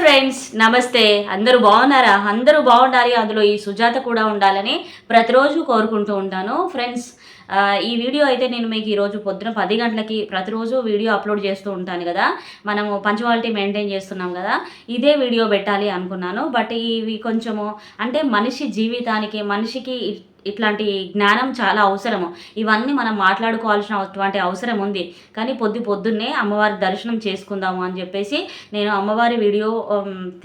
Friends నమస్తే. అందరూ బాగున్నారా? అందరూ బాగుండాలి. అందులో ఈ సుజాత కూడా ఉండాలని ప్రతిరోజు కోరుకుంటూ ఉంటాను. ఫ్రెండ్స్ ఈ వీడియో అయితే నేను మీకు ఈరోజు పొద్దున పది గంటలకి ప్రతిరోజు వీడియో అప్లోడ్ చేస్తూ ఉంటాను కదా. మనము పంచువాలిటీ మెయింటైన్ చేస్తున్నాం కదా. ఇదే వీడియో పెట్టాలి అనుకున్నాను. బట్ ఇవి కొంచెము అంటే మనిషి జీవితానికి మనిషికి ఇట్లాంటి జ్ఞానం చాలా అవసరము. ఇవన్నీ మనం మాట్లాడుకోవాల్సిన అటువంటి అవసరం ఉంది. కానీ పొద్దు పొద్దున్నే అమ్మవారి దర్శనం చేసుకుందాము అని చెప్పేసి నేను అమ్మవారి వీడియో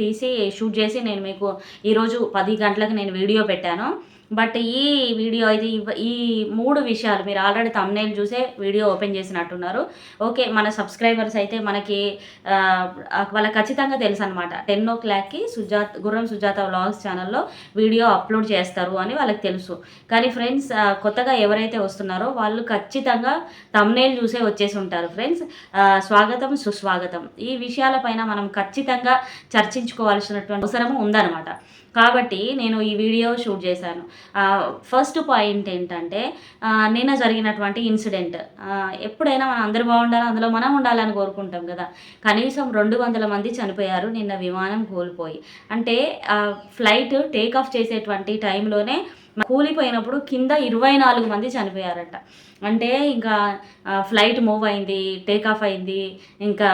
తీసి షూట్ చేసి నేను మీకు ఈరోజు పది గంటలకు నేను వీడియో పెట్టాను. బట్ ఈ వీడియో అయితే ఈ మూడు విషయాలు మీరు ఆల్రెడీ తమ్నేల్ చూసే వీడియో ఓపెన్ చేసినట్టున్నారు. ఓకే మన సబ్స్క్రైబర్స్ అయితే మనకి వాళ్ళకి ఖచ్చితంగా తెలుసు అనమాట టెన్ ఓ క్లాక్కి సుజాత్ గుర్రం సుజాత వ్లాగ్స్ ఛానల్లో వీడియో అప్లోడ్ చేస్తారు అని వాళ్ళకి తెలుసు. కానీ ఫ్రెండ్స్ కొత్తగా ఎవరైతే వస్తున్నారో వాళ్ళు ఖచ్చితంగా తమ్నేల్ చూసే వచ్చేసి ఉంటారు. ఫ్రెండ్స్ స్వాగతం సుస్వాగతం. ఈ విషయాలపైన మనం ఖచ్చితంగా చర్చించుకోవాల్సినటువంటి అవసరం ఉందన్నమాట. కాబట్టి నేను ఈ వీడియో షూట్ చేశాను. ఫస్ట్ పాయింట్ ఏంటంటే నిన్న జరిగినటువంటి ఇన్సిడెంట్ ఎప్పుడైనా మనం అందరూ బాగుండాలి అందులో మనం ఉండాలని కోరుకుంటాం కదా. కనీసం రెండు వందల మంది చనిపోయారు నిన్న విమానం కోల్పోయి. అంటే ఫ్లైట్ టేక్ ఆఫ్ చేసేటువంటి టైంలోనే కూలిపోయినప్పుడు కింద ఇరవై నాలుగు మంది చనిపోయారట. అంటే ఇంకా ఫ్లైట్ మూవ్ అయింది టేక్ ఆఫ్ అయింది ఇంకా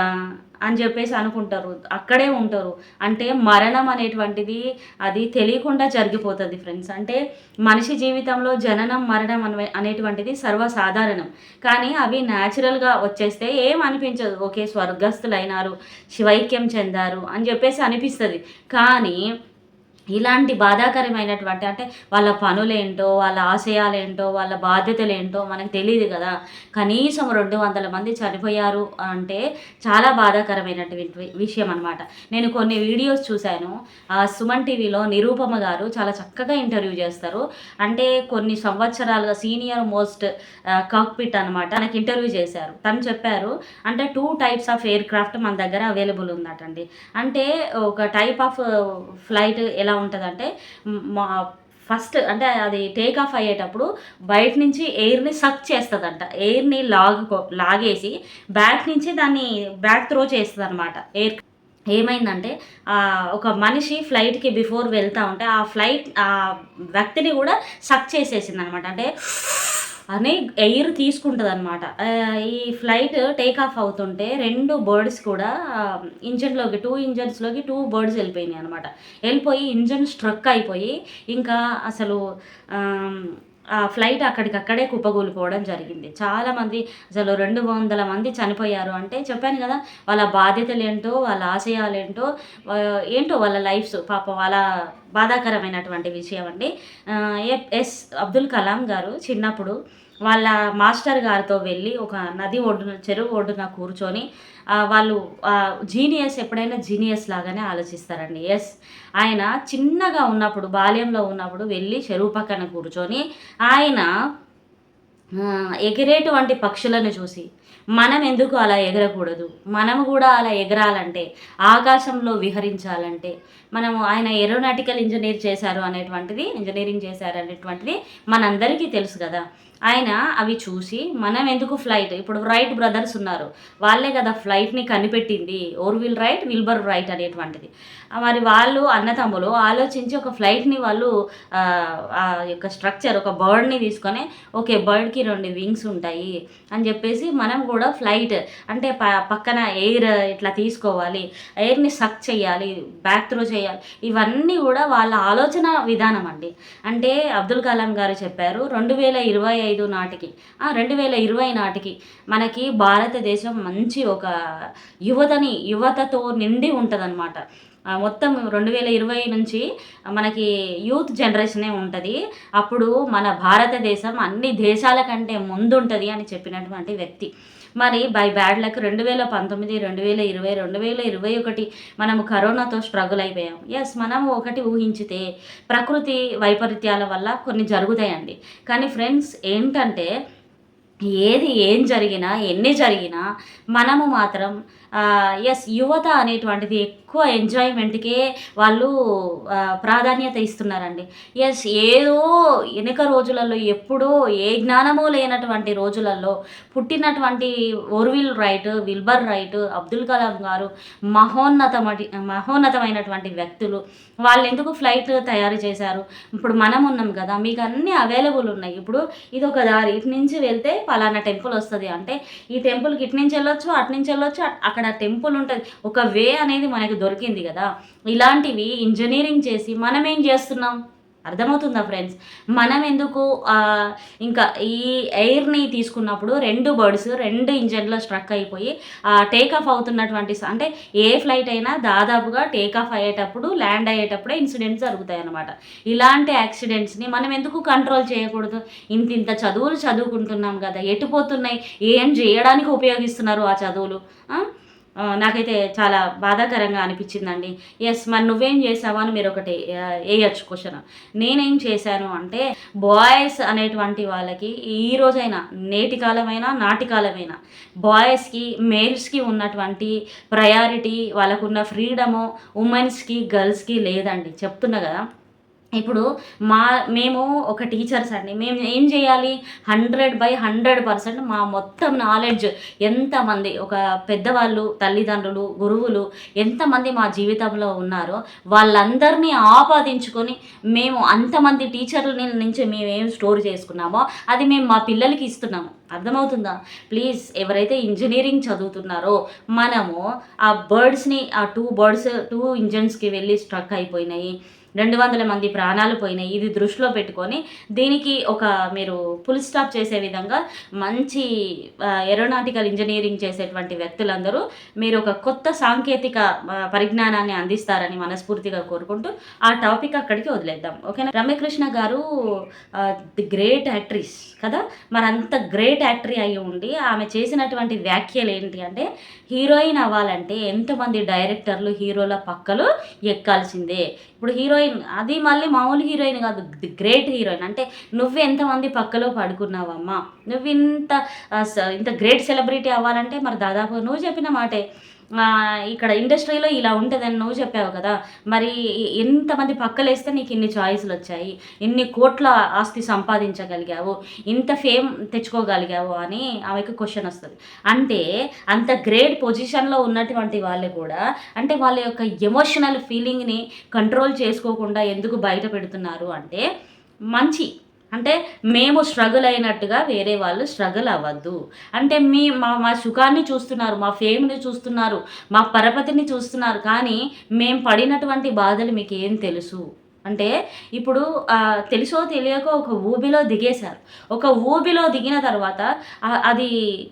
అని చెప్పేసి అనుకుంటారు. అక్కడే ఉంటారు. అంటే మరణం అనేటువంటిది అది తెలియకుండా జరిగిపోతుంది ఫ్రెండ్స్. అంటే మనిషి జీవితంలో జననం మరణం అనే అనేటువంటిది సర్వసాధారణం. కానీ అవి న్యాచురల్గా వచ్చేస్తే ఏం అనిపించదు ఓకే స్వర్గస్థులైనారు శివైక్యం చెందారు అని చెప్పేసి అనిపిస్తుంది. కానీ ఇలాంటి బాధాకరమైనటువంటి అంటే వాళ్ళ పనులేంటో వాళ్ళ ఆశయాలేంటో వాళ్ళ బాధ్యతలు ఏంటో మనకు తెలియదు కదా. కనీసం రెండు వందల మంది చనిపోయారు అంటే చాలా బాధాకరమైనటువంటి విషయం అనమాట నేను కొన్ని వీడియోస్ చూశాను. ఆ సుమన్ టీవీలో నిరూపమ గారు చాలా చక్కగా ఇంటర్వ్యూ చేస్తారు. అంటే కొన్ని సంవత్సరాలుగా సీనియర్ మోస్ట్ కాక్పిట్ అనమాట నాకు ఇంటర్వ్యూ చేశారు. తను చెప్పారు అంటే two types of aircraft మన దగ్గర అవైలబుల్ ఉందటండి. అంటే ఒక టైప్ ఆఫ్ ఫ్లైట్ ఎలా ఉంటుందంటే మా ఫస్ట్ అంటే అది టేక్ ఆఫ్ అయ్యేటప్పుడు బయట నుంచి ఎయిర్ని సక్ చేస్తుందంట. ఎయిర్ని లాగు లాగేసి బ్యాక్ నుంచి దాన్ని బ్యాక్ త్రో చేస్తుంది అనమాట ఎయిర్ ఏమైందంటే ఒక మనిషి ఫ్లైట్కి బిఫోర్ వెళ్తా ఉంటే ఆ ఫ్లైట్ ఆ వ్యక్తిని కూడా సక్ చేసేసింది అనమాట అంటే అని ఎయిర్ తీసుకుంటుంది అనమాట ఈ ఫ్లైట్ టేక్ ఆఫ్ అవుతుంటే రెండు బర్డ్స్ కూడా ఇంజన్లోకి టూ ఇంజన్స్లోకి టూ బర్డ్స్ వెళ్ళిపోయినాయి అనమాట వెళ్ళిపోయి ఇంజన్ స్ట్రక్ అయిపోయి ఇంకా అసలు ఆ ఫ్లైట్ అక్కడికక్కడే కుప్పగూలిపోవడం జరిగింది. చాలామంది అసలు రెండు వందల మంది చనిపోయారు. అంటే చెప్పాను కదా వాళ్ళ బాధ్యతలు ఏంటో వాళ్ళ ఆశయాలు ఏంటో ఏంటో వాళ్ళ లైఫ్స్ పాపం వాళ్ళ బాధాకరమైనటువంటి విషయం అండి. ఎ- ఎస్ అబ్దుల్ కలాం గారు చిన్నప్పుడు వాళ్ళ మాస్టర్ గారితో వెళ్ళి ఒక నది ఒడ్డున చెరువు ఒడ్డున కూర్చొని వాళ్ళు జీనియస్ ఎప్పుడైనా జీనియస్ లాగానే ఆలోచిస్తారండి. ఎస్ ఆయన చిన్నగా ఉన్నప్పుడు బాల్యంలో ఉన్నప్పుడు వెళ్ళి చెరువు పక్కన కూర్చొని ఆయన ఎగిరేటు ఎగిరేటువంటి పక్షులను చూసి మనం ఎందుకు అలా ఎగరకూడదు? మనం కూడా అలా ఎగరాలంటే ఆకాశంలో విహరించాలంటే మనము ఆయన ఏరోనాటికల్ ఇంజనీర్ చేశారు అనేటువంటిది ఇంజనీరింగ్ చేశారు అనేటువంటిది మనందరికీ తెలుసు కదా. ఆయన అవి చూసి మనం ఎందుకు ఫ్లైట్? ఇప్పుడు రైట్ బ్రదర్స్ ఉన్నారు. వాళ్ళే కదా ఫ్లైట్ని కనిపెట్టింది. ఓర్విల్ రైట్ విల్బర్ రైట్ అనేటువంటిది. మరి వాళ్ళు అన్నతమ్ములు ఆలోచించి ఒక ఫ్లైట్ని వాళ్ళు ఆ, ఆ యొక్క స్ట్రక్చర్ ఒక బర్డ్ని తీసుకొని ఓకే బర్డ్కి రెండు వింగ్స్ ఉంటాయి అని చెప్పేసి మనం కూడా ఫ్లైట్ అంటే ప పక్కన ఎయిర్ ఇట్లా తీసుకోవాలి. ఎయిర్ని సక్ చేయాలి బ్యాక్ త్రో చేయాలి. ఇవన్నీ కూడా వాళ్ళ ఆలోచన విధానం అండి. అంటే అబ్దుల్ కలాం గారు చెప్పారు రెండు వేల ఇరవై ఐదు నాటికి రెండు వేల ఇరవై నాటికి మనకి భారతదేశం మంచి ఒక యువతని యువతతో నిండి ఉంటుందన్నమాట. మొత్తం రెండు వేల ఇరవై నుంచి మనకి యూత్ జనరేషనే ఉంటుంది. అప్పుడు మన భారతదేశం అన్ని దేశాల కంటే ముందుంటుంది అని చెప్పినటువంటి వ్యక్తి. మరి బై బ్యాడ్ లక్ రెండు వేల పంతొమ్మిది రెండు వేల ఇరవై రెండు వేల ఇరవై ఒకటి మనము కరోనాతో స్ట్రగుల్ అయిపోయాం. ఎస్ మనము ఒకటి ఊహించితే ప్రకృతి వైపరీత్యాల వల్ల కొన్ని జరుగుతాయండి. కానీ ఫ్రెండ్స్ ఏంటంటే ఏది ఏం జరిగినా ఎన్ని జరిగినా మనము మాత్రం ఎస్ యువత అనేటువంటిది ఎక్కువ ఎంజాయ్మెంట్కే వాళ్ళు ప్రాధాన్యత ఇస్తున్నారండి. ఎస్ ఏదో వెనుక రోజులలో ఎప్పుడో ఏ జ్ఞానమో లేనటువంటి రోజులలో పుట్టినటువంటి Orville Wright Wilbur Wright Abdul Kalam garu మహోన్నతమటి మహోన్నతమైనటువంటి వ్యక్తులు. వాళ్ళు ఎందుకు ఫ్లైట్ తయారు చేశారు? ఇప్పుడు మనం ఉన్నాం కదా మీకు అన్నీ అవైలబుల్ ఉన్నాయి. ఇప్పుడు ఇది ఒక దారి ఇటు నుంచి వెళ్తే పలానా టెంపుల్ వస్తుంది. అంటే ఈ టెంపుల్కి ఇటు నుంచి వెళ్ళొచ్చు అటు నుంచి వెళ్ళొచ్చు అట్- అక్కడ టెంపుల్ ఉంటుంది. ఒక వే అనేది మనకి దొరికింది కదా. ఇలాంటివి ఇంజనీరింగ్ చేసి మనం ఏం చేస్తున్నాం? అర్థమవుతుందా ఫ్రెండ్స్? మనం ఎందుకు ఇంకా ఈ ఎయిర్ని తీసుకున్నప్పుడు రెండు బర్డ్స్ రెండు ఇంజన్లో స్ట్రక్ అయిపోయి టేక్ ఆఫ్ అవుతున్నటువంటి అంటే ఏ ఫ్లైట్ అయినా దాదాపుగా టేక్ ఆఫ్ అయ్యేటప్పుడు ల్యాండ్ అయ్యేటప్పుడే ఇన్సిడెంట్స్ జరుగుతాయి అన్నమాట ఇలాంటి యాక్సిడెంట్స్ని మనం ఎందుకు కంట్రోల్ చేయకూడదు? ఇంత ఇంత చదువులు చదువుకుంటున్నాం కదా ఎటు పోతున్నాయి? ఏం చేయడానికి ఉపయోగిస్తున్నారు ఆ చదువులు? నాకైతే చాలా బాధాకరంగా అనిపించిందండి. ఎస్ మరి నువ్వేం చేసావు అని మీరు ఒకటి వేయచ్చు క్వశ్చన్ నేనేం చేశాను అంటే బాయ్స్ అనేటువంటి వాళ్ళకి ఈ రోజైనా నేటి కాలమైనా నాటి కాలమైనా బాయ్స్కి మేల్స్కి ఉన్నటువంటి ప్రయారిటీ వాళ్ళకున్న ఫ్రీడము ఉమెన్స్కి గర్ల్స్కి లేదండి. చెప్తున్నా కదా? ఇప్పుడు మా మేము ఒక టీచర్స్ అండి. మేము ఏం చేయాలి? హండ్రెడ్ బై హండ్రెడ్ పర్సెంట్ మా మొత్తం నాలెడ్జ్ ఎంతమంది ఒక పెద్దవాళ్ళు తల్లిదండ్రులు గురువులు ఎంతమంది మా జీవితంలో ఉన్నారో వాళ్ళందరినీ ఆపాదించుకొని మేము అంతమంది టీచర్ల నుంచి మేము ఏం స్టోర్ చేసుకున్నామో అది మేము మా పిల్లలకి ఇస్తున్నాము. అర్థమవుతుందా? ప్లీజ్ ఎవరైతే ఇంజనీరింగ్ చదువుతున్నారో మనము ఆ బర్డ్స్ని ఆ టూ బర్డ్స్ టూ ఇంజన్స్కి వెళ్ళి స్ట్రక్ అయిపోయినాయి. రెండు వందల మంది ప్రాణాలు పోయినాయి. ఇది దృష్టిలో పెట్టుకొని దీనికి ఒక మీరు ఫుల్ స్టాప్ చేసే విధంగా మంచి ఏరోనాటికల్ ఇంజనీరింగ్ చేసేటువంటి వ్యక్తులందరూ మీరు ఒక కొత్త సాంకేతిక పరిజ్ఞానాన్ని అందిస్తారని మనస్ఫూర్తిగా కోరుకుంటూ ఆ టాపిక్ అక్కడికి వదిలేద్దాం. ఓకేనా? రమ్యకృష్ణ గారు ది గ్రేట్ యాక్ట్రీస్ కదా? మరి అంత గ్రేట్ యాక్టరీ అయి ఉండి ఆమె చేసినటువంటి వ్యాఖ్యలు ఏంటి అంటే హీరోయిన్ అవ్వాలంటే ఎంతమంది డైరెక్టర్లు హీరోల పక్కలు ఎక్కాల్సిందే. ఇప్పుడు హీరోయిన్ అది మళ్ళీ మామూలు హీరోయిన్ కాదు ది గ్రేట్ హీరోయిన్. అంటే నువ్వు ఎంతమంది పక్కలో పడుకున్నావమ్మా? నువ్వు ఇంత స- ఇంత గ్రేట్ సెలబ్రిటీ అవ్వాలంటే మరి దాదాపు నువ్వు చెప్పిన మాటే. ఇక్కడ ఇండస్ట్రీలో ఇలా ఉంటుందని నువ్వు చెప్పావు కదా. మరి ఎంతమంది పక్కలేస్తే నీకు ఇన్ని చాయిస్లు వచ్చాయి. ఇన్ని కోట్ల ఆస్తి సంపాదించగలిగావు. ఇంత ఫేమ్ తెచ్చుకోగలిగావు అని ఆమెకు క్వశ్చన్ వస్తుంది. అంటే అంత గ్రేట్ పొజిషన్లో ఉన్నటువంటి వాళ్ళు కూడా అంటే వాళ్ళ యొక్క ఎమోషనల్ ఫీలింగ్ని కంట్రోల్ చేసుకోకుండా ఎందుకు బయట పెడుతున్నారు అంటే మంచి అంటే మేము స్ట్రగుల్ అయినట్టుగా వేరే వాళ్ళు స్ట్రగుల్ అవ్వద్దు. అంటే మీ మా మా సుఖాన్ని చూస్తున్నారు మా ఫేమ్ని చూస్తున్నారు మా పరపతిని చూస్తున్నారు కానీ మేము పడినటువంటి బాధలు మీకు ఏం తెలుసు? అంటే ఇప్పుడు తెలుసో తెలియక ఒక ఊబిలో దిగేశారు. ఒక ఊబిలో దిగిన తర్వాత అది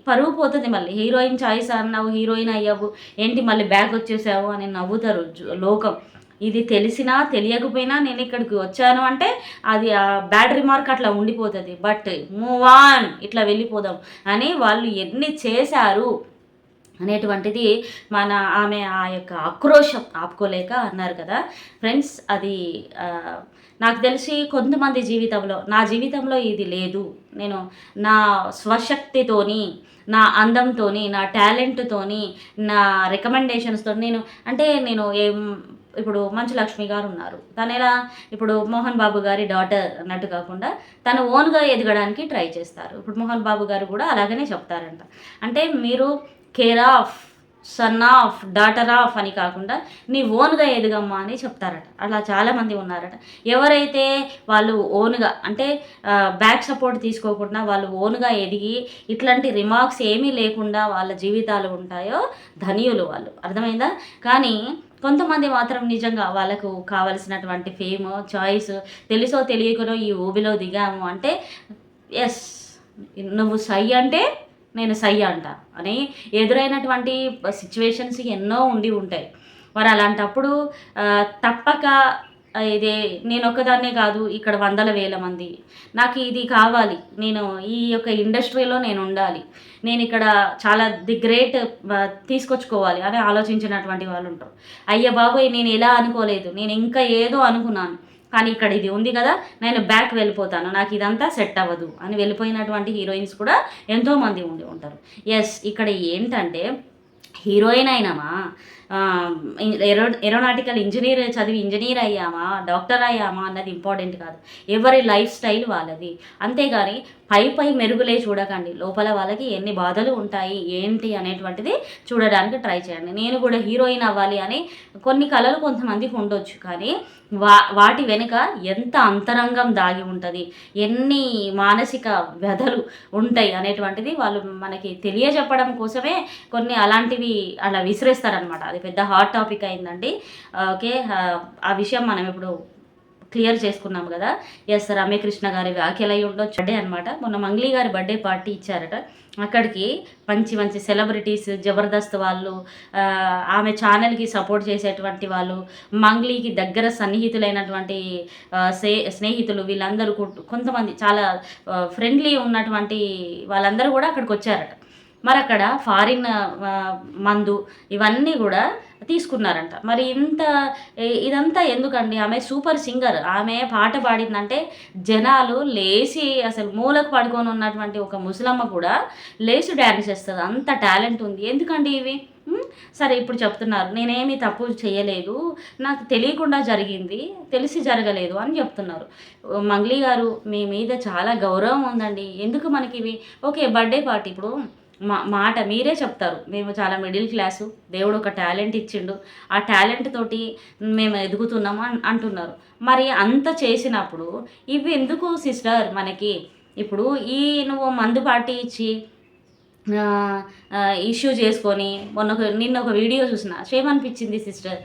పరువు పోతుంది మళ్ళీ. హీరోయిన్ చాయిస్ అన్నావు హీరోయిన్ అయ్యావు ఏంటి మళ్ళీ బ్యాక్ వచ్చేసావు అని నవ్వుతారు లోకం. ఇది తెలిసినా తెలియకపోయినా నేను ఇక్కడికి వచ్చాను అంటే అది ఆ బ్యాడ్ రిమార్క్ అట్లా ఉండిపోతుంది. బట్ మూవ్ ఆన్ ఇట్లా వెళ్ళిపోదాం అని వాళ్ళు ఎన్ని చేశారు అనేటువంటిది మన ఆమె ఆ యొక్క ఆక్రోషం ఆపుకోలేక అన్నారు కదా. ఫ్రెండ్స్ అది నాకు తెలిసి కొంతమంది జీవితంలో నా జీవితంలో ఇది లేదు. నేను నా స్వశక్తితోని నా అందంతోని నా టాలెంట్తోని నా రికమెండేషన్స్తో నేను అంటే నేను ఏం ఇప్పుడు మంచు లక్ష్మి గారు ఉన్నారు. తను ఎలా? ఇప్పుడు మోహన్ బాబు గారి డాటర్ అన్నట్టు కాకుండా తను ఓన్గా ఎదగడానికి ట్రై చేస్తారు. ఇప్పుడు మోహన్ బాబు గారు కూడా అలాగనే చెప్తారంట. అంటే మీరు care of son of daughter of అని కాకుండా నీ ఓన్గా ఎదగమ్మా అని చెప్తారట. అలా చాలామంది ఉన్నారట. ఎవరైతే వాళ్ళు ఓన్గా అంటే బ్యాక్ సపోర్ట్ తీసుకోకుండా వాళ్ళు ఓన్గా ఎదిగి ఇట్లాంటి రిమార్క్స్ ఏమీ లేకుండా వాళ్ళ జీవితాలు ఉంటాయో ధనియులు వాళ్ళు. అర్థమైందా? కానీ కొంతమంది మాత్రం నిజంగా వాళ్ళకు కావలసినటువంటి ఫేమ్ చాయిస్ తెలుసో తెలియకనో ఈ ఊబిలో దిగాము అంటే ఎస్ నువ్వు సై అంటే నేను సై అంట అని ఎదురైనటువంటి సిచ్యువేషన్స్ ఎన్నో ఉండి ఉంటాయి. మరి అలాంటప్పుడు తప్పక ఇది నేను ఒక్కదాన్నే కాదు ఇక్కడ వందల వేల మంది. నాకు ఇది కావాలి. నేను ఈ యొక్క ఇండస్ట్రీలో నేను ఉండాలి నేను ఇక్కడ చాలా ది గ్రేట్ తీసుకొచ్చుకోవాలి అని ఆలోచించినటువంటి వాళ్ళు ఉంటారు అయ్య బాబోయ్ నేను ఎలా అనుకోలేదు. నేను ఇంకా ఏదో అనుకున్నాను. కానీ ఇక్కడ ఇది ఉంది కదా నేను బ్యాక్ వెళ్ళిపోతాను. నాకు ఇదంతా సెట్ అవ్వదు అని వెళ్ళిపోయినటువంటి హీరోయిన్స్ కూడా ఎంతోమంది ఉండి ఉంటారు. ఎస్ ఇక్కడ ఏంటంటే హీరోయిన్ అయినామా? ఎరో ఏరోనాటికల్ ఇంజనీర్ చదివి ఇంజనీర్ అయ్యామా డాక్టర్ అయ్యామా అన్నది ఇంపార్టెంట్ కాదు. ఎవరి లైఫ్ స్టైల్ వాళ్ళది. అంతేగాని పై పై మెరుగులే చూడకండి. లోపల వాళ్ళకి ఎన్ని బాధలు ఉంటాయి ఏంటి అనేటువంటిది చూడడానికి ట్రై చేయండి. నేను కూడా హీరోయిన్ అవ్వాలి అని కొన్ని కళలు కొంతమందికి ఉండొచ్చు కానీ వా వాటి వెనుక ఎంత అంతరంగం దాగి ఉంటుంది ఎన్ని మానసిక వ్యధలు ఉంటాయి అనేటువంటిది వాళ్ళు మనకి తెలియజెప్పడం కోసమే కొన్ని అలాంటివి అలా విసిరేస్తారనమాట అది పెద్ద హాట్ టాపిక్ అయిందండి. ఓకే ఆ విషయం మనం ఇప్పుడు క్లియర్ చేసుకున్నాం కదా. ఎస్ రమ్యకృష్ణ గారి వ్యాఖ్యలు అయి ఉండొచ్చు. బర్త్డే అనమాట మొన్న మంగ్లీ గారి బర్త్డే పార్టీ ఇచ్చారట. అక్కడికి మంచి మంచి సెలబ్రిటీస్ జబర్దస్త్ వాళ్ళు ఆమె ఛానల్కి సపోర్ట్ చేసేటువంటి వాళ్ళు మంగ్లీకి దగ్గర సన్నిహితులైనటువంటి సే స్నేహితులు వీళ్ళందరూ కొంతమంది చాలా ఫ్రెండ్లీ ఉన్నటువంటి వాళ్ళందరూ కూడా అక్కడికి వచ్చారట. మరి అక్కడ ఫారిన్ మందు ఇవన్నీ కూడా తీసుకున్నారంట. మరి ఇంత ఇదంతా ఎందుకండి? ఆమె సూపర్ సింగర్. ఆమె పాట పాడిందంటే జనాలు లేచి అసలు మూలకు పడుకొని ఉన్నటువంటి ఒక ముసలమ్మ కూడా లేచి డ్యాన్స్ చేస్తుంది. అంత టాలెంట్ ఉంది. ఎందుకండి ఇవి? సరే ఇప్పుడు చెప్తున్నారు. నేనేమి తప్పు చేయలేదు. నాకు తెలియకుండా జరిగింది. తెలిసి జరగలేదు అని చెప్తున్నారు. మంగ్లీ గారు మీ మీద చాలా గౌరవం ఉందండి. ఎందుకు మనకి ఇవి? ఓకే బర్త్డే పార్టీ ఇప్పుడు. మా మాట మీరే చెప్తారు. మేము చాలా మిడిల్ క్లాసు దేవుడు ఒక టాలెంట్ ఇచ్చిండు. ఆ టాలెంట్ తోటి మేము ఎదుగుతున్నాము అంటున్నారు. మరి అంత చేసినప్పుడు ఇవి ఎందుకు సిస్టర్ మనకి? ఇప్పుడు ఈ నువ్వు మందు పార్టీ ఇచ్చి ఇష్యూ చేసుకొని మొన్న ఒక నిన్న ఒక వీడియో చూసిన. ఏమనిపించింది సిస్టర్.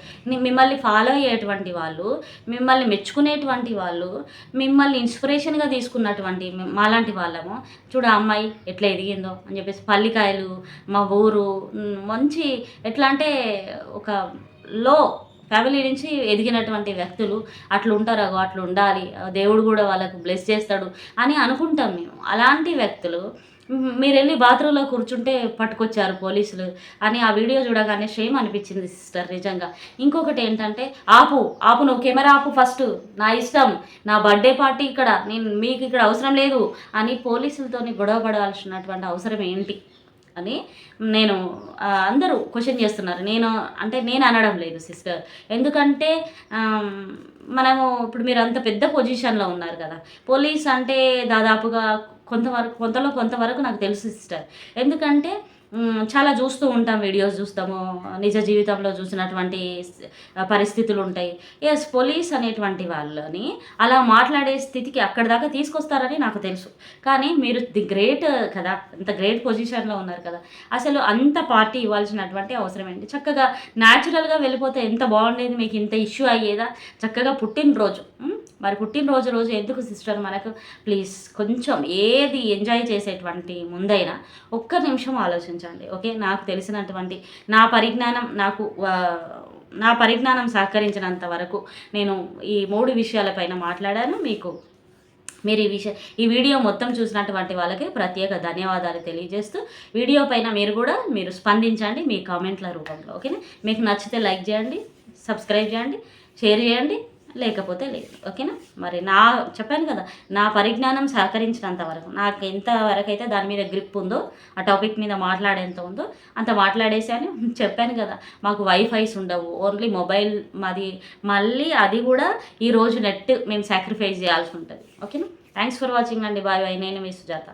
మిమ్మల్ని ఫాలో అయ్యేటువంటి వాళ్ళు మిమ్మల్ని మెచ్చుకునేటువంటి వాళ్ళు మిమ్మల్ని ఇన్స్పిరేషన్గా తీసుకున్నటువంటి మాలాంటి వాళ్ళము. చూడు అమ్మాయి ఎట్లా ఎదిగిందో అని చెప్పేసి పల్లికాయలు మా ఊరు మంచి ఎట్లా అంటే ఒక లో ఫ్యామిలీ నుంచి ఎదిగినటువంటి వ్యక్తులు. అట్లా ఉంటారు అగో అట్లా ఉండాలి దేవుడు కూడా వాళ్ళకు బ్లెస్ చేస్తాడు అని అనుకుంటాం మేము. అలాంటి వ్యక్తులు మీరు వెళ్ళి బాత్రూంలో కూర్చుంటే పట్టుకొచ్చారు పోలీసులు అని ఆ వీడియో చూడగానే షేమ్ అనిపించింది సిస్టర్ నిజంగా. ఇంకొకటి ఏంటంటే ఆపు ఆపు నువ్వు కెమెరా ఆపు ఫస్ట్ నా ఇష్టం నా బర్త్డే పార్టీ ఇక్కడ నేను మీకు ఇక్కడ అవసరం లేదు అని పోలీసులతోని గొడవ పడాల్సినటువంటి అవసరం ఏంటి అని నేను అందరూ క్వశ్చన్ చేస్తున్నారు. నేను అంటే నేను అనడం లేదు సిస్టర్ ఎందుకంటే మనము ఇప్పుడు మీరు అంత పెద్ద పొజిషన్లో ఉన్నారు కదా. పోలీస్ అంటే దాదాపుగా కొంతవరకు కొంతలో కొంతవరకు నాకు తెలుసు సిస్టర్. ఎందుకంటే చాలా చూస్తూ ఉంటాం వీడియోస్ చూస్తాము నిజ జీవితంలో చూసినటువంటి పరిస్థితులు ఉంటాయి. ఎస్ పోలీస్ అనేటువంటి వాళ్ళని అలా మాట్లాడే స్థితికి అక్కడి దాకా తీసుకొస్తారని నాకు తెలుసు. కానీ మీరు ది గ్రేట్ కదా అంత గ్రేట్ పొజిషన్లో ఉన్నారు కదా అసలు అంత పార్టీ ఇవ్వాల్సినటువంటి అవసరం ఏంటి? చక్కగా న్యాచురల్గా వెళ్ళిపోతే ఎంత బాగుండేది మీకు ఇంత ఇష్యూ అయ్యేదా? చక్కగా పుట్టినరోజు మరి పుట్టినరోజు రోజు ఎందుకు సిస్టర్? మనకు ప్లీజ్ కొంచెం ఏది ఎంజాయ్ చేసేటువంటి ముందైనా ఒక్క నిమిషం ఆలోచించండి ఓకే? నాకు తెలిసినటువంటి నా పరిజ్ఞానం నాకు నా పరిజ్ఞానం సహకరించినంత వరకు నేను ఈ మూడు విషయాలపైన మాట్లాడాను. మీకు మీరు ఈ విషయం ఈ వీడియో మొత్తం చూసినటువంటి వాళ్ళకి ప్రత్యేక ధన్యవాదాలు తెలియజేస్తూ వీడియో పైన మీరు కూడా మీరు స్పందించండి మీ కామెంట్ల రూపంలో ఓకేనా? మీకు నచ్చితే లైక్ చేయండి సబ్స్క్రైబ్ చేయండి షేర్ చేయండి. లేకపోతే లేదు. ఓకేనా? మరి నా చెప్పాను కదా నా పరిజ్ఞానం సహకరించినంత వరకు నాకు ఎంత వరకు అయితే దాని మీద గ్రిప్ ఉందో ఆ టాపిక్ మీద మాట్లాడేంత ఉందో అంత మాట్లాడేసాను చెప్పాను కదా మాకు వైఫైస్ ఉండవు. ఓన్లీ మొబైల్ మాది మళ్ళీ అది కూడా ఈరోజు నెట్ మేము సాక్రిఫైస్ చేయాల్సి ఉంటుంది. ఓకేనా? థ్యాంక్స్ ఫర్ వాచింగ్ అండి. బాయ్ బాయ్ నేను మీ సుజాత.